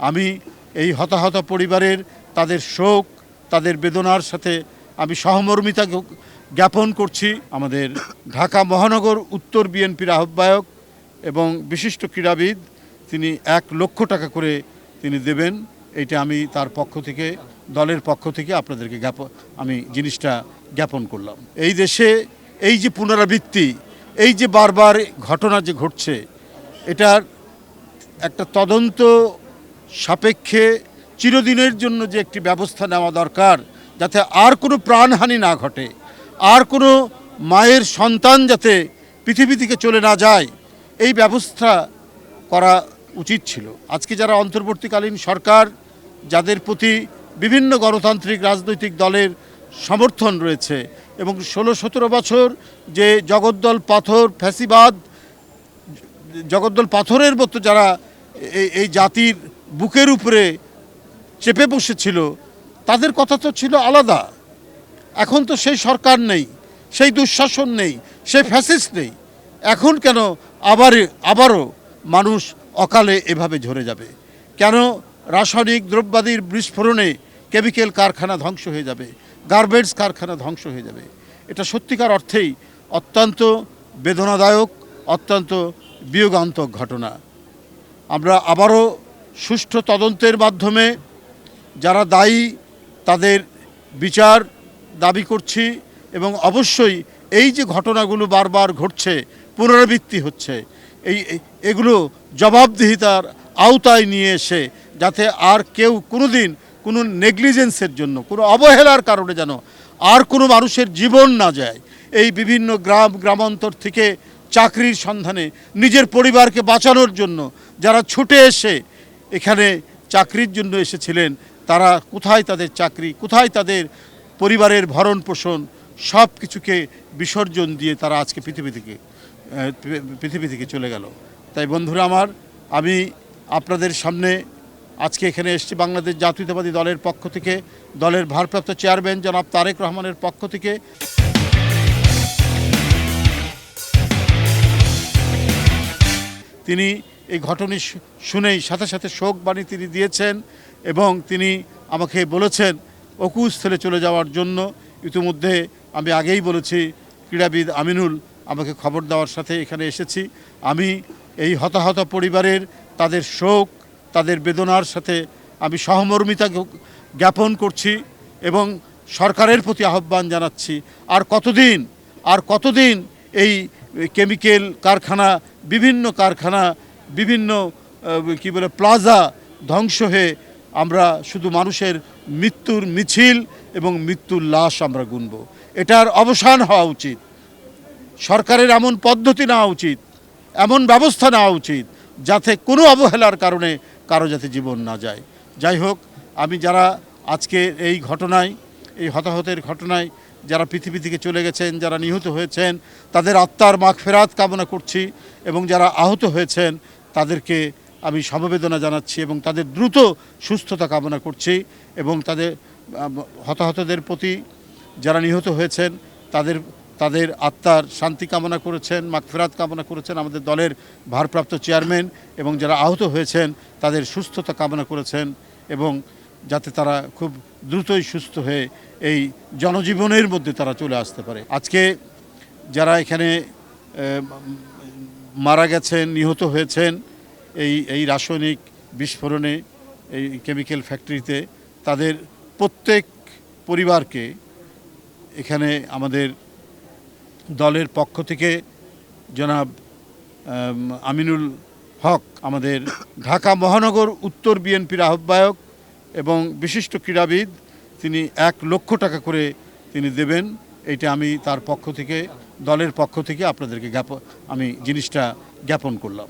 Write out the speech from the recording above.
আমি এই হতাহত পরিবারের তাদের শোক, তাদের বেদনার সাথে আমি সহমর্মিতা জ্ঞাপন করছি। আমাদের ঢাকা মহানগর উত্তর বিএনপির আহ্বায়ক এবং বিশিষ্ট ক্রীড়াবিদ, তিনি এক লক্ষ টাকা করে তিনি দেবেন। এইটা আমি তার পক্ষ থেকে, দলের পক্ষ থেকে আপনাদেরকে জ্ঞাপন আমি জিনিসটা জ্ঞাপন করলাম। এই দেশে এই যে পুনরাবৃত্তি, এই যে বারবার ঘটনা যে ঘটছে, এটার একটা তদন্ত সাপেক্ষে চিরদিনের জন্য যে একটি ব্যবস্থা নেওয়া দরকার, যাতে আর কোনো প্রাণহানি না ঘটে, আর কোনো মায়ের সন্তান যাতে পৃথিবী থেকে চলে না যায়, এই ব্যবস্থা করা উচিত ছিল। আজকে যারা অন্তর্বর্তীকালীন সরকার, যাদের প্রতি বিভিন্ন গণতান্ত্রিক রাজনৈতিক দলের সমর্থন রয়েছে এবং ষোলো সতেরো বছর যে জগদ্দল পাথর, ফ্যাসিবাদ, জগদ্দল পাথরের মতো যারা এই জাতির বুকের উপরে চেপে বসেছিল, তাদের কথা তো ছিল আলাদা। এখন তো সেই সরকার নেই, সেই দুঃশাসন নেই, সেই ফ্যাসিস্ট নেই। এখন কেন আবার, আবারও মানুষ অকালে এভাবে ঝরে যাবে? কেন রাসায়নিক দ্রব্যাদির বিস্ফোরণে কেমিক্যাল কারখানা ধ্বংস হয়ে যাবে, গার্বেজ কারখানা ধ্বংস হয়ে যাবে? এটা সত্যিকার অর্থেই অত্যন্ত বেদনাদায়ক, অত্যন্ত বিয়োগান্তক ঘটনা। আমরা আবারও সুষ্ঠু তদন্তের মাধ্যমে যারা দায়ী তাদের বিচার দাবি করছি এবং অবশ্যই এই যে ঘটনাগুলো বারবার ঘটছে, পুনরাবৃত্তি হচ্ছে, এই এগুলো জবাবদিহিতার আওতায় নিয়ে এসে যাতে আর কেউ কোনো দিন কোনো নেগলিজেন্সের জন্য, কোনো অবহেলার কারণে যেন আর কোনো মানুষের জীবন না যায়, এই বিভিন্ন গ্রাম, গ্রামান্তর থেকে চাকরির সন্ধানে নিজের পরিবারকে বাঁচানোর জন্য যারা ছুটে এসে এখানে চাকরির জন্য এসেছিলেন, তারা কোথায় তাদের চাকরি, কোথায় তাদের পরিবারের ভরণ পোষণ, সব কিছুকে বিসর্জন দিয়ে তারা আজকে পৃথিবী থেকে পৃথিবী থেকে চলে গেল। তাই বন্ধুরা আমার, আমি আপনাদের সামনে আজকে এখানে এসেছি বাংলাদেশ জাতীয়তাবাদী দলের পক্ষ থেকে, দলের ভারপ্রাপ্ত চেয়ারম্যান জনাব তারেক রহমানের পক্ষ থেকে। তিনি এই ঘটনা শুনেই সাথে সাথে শোক বাণী তিনি দিয়েছেন এবং তিনি আমাকে বলেছেন, অকুস্থলে চলে যাওয়ার জন্য। ইতিমধ্যে আমি আগেই বলেছি, ক্রীড়াবিদ আমিনুল আমাকে খবর দেওয়ার সাথে এখানে এসেছি। আমি এই হতাহত পরিবারের, তাদের শোক, তাদের বেদনার সাথে আমি সহমর্মিতা জ্ঞাপন করছি এবং সরকারের প্রতি আহ্বান জানাচ্ছি। আর কতদিন আর কতদিন এই কেমিক্যাল কারখানা, বিভিন্ন কারখানা, বিভিন্ন কি বলে, প্লাজা ধ্বংস হয়ে আমরা শুধু মানুষের মৃত্যুর মিছিল এবং মৃত্যুর লাশ আমরা গুনব। এটার অবসান হওয়া উচিত। সরকারের এমন পদ্ধতি নেওয়া উচিত, এমন ব্যবস্থা নেওয়া উচিত, যাতে কোনো অবহেলার কারণে কারও যাতে জীবন না যায়। যাই হোক, আমি যারা আজকে এই ঘটনায়, এই হতাহতের ঘটনায় যারা পৃথিবী থেকে চলে গেছেন, যারা নিহত হয়েছেন, তাদের আত্মার মাখ ফেরাত কামনা করছি এবং যারা আহত হয়েছেন, তাদেরকে আমি সমবেদনা জানাচ্ছি এবং তাদের দ্রুত সুস্থতা কামনা করছি এবং তাদের হতাহতদের প্রতি যারা নিহত হয়েছেন, তাদের তাদের আত্মার শান্তি কামনা করেছেন মাগফেরাত কামনা করেছেন আমাদের দলের ভারপ্রাপ্ত চেয়ারম্যান এবং যারা আহত হয়েছেন, তাদের সুস্থতা কামনা করেছেন এবং যাতে তারা খুব দ্রুতই সুস্থ হয়ে এই জনজীবনের মধ্যে তারা চলে আসতে পারে। আজকে যারা এখানে মারা গেছেন, নিহত হয়েছেন, এই এই রাসায়নিক বিস্ফোরণে, এই কেমিক্যাল ফ্যাক্টরিতে, তাদের প্রত্যেক পরিবারকে এখানে আমাদের দলের পক্ষ থেকে জনাব আমিনুল হক, আমাদের ঢাকা মহানগর উত্তর বিএনপির আহ্বায়ক এবং বিশিষ্ট ক্রীড়াবিদ, তিনি এক লক্ষ টাকা করে তিনি দেবেন। এটা আমি তার পক্ষ থেকে, দলের পক্ষ থেকে আপনাদেরকে জ্ঞাপন আমি জিনিসটা জ্ঞাপন করলাম।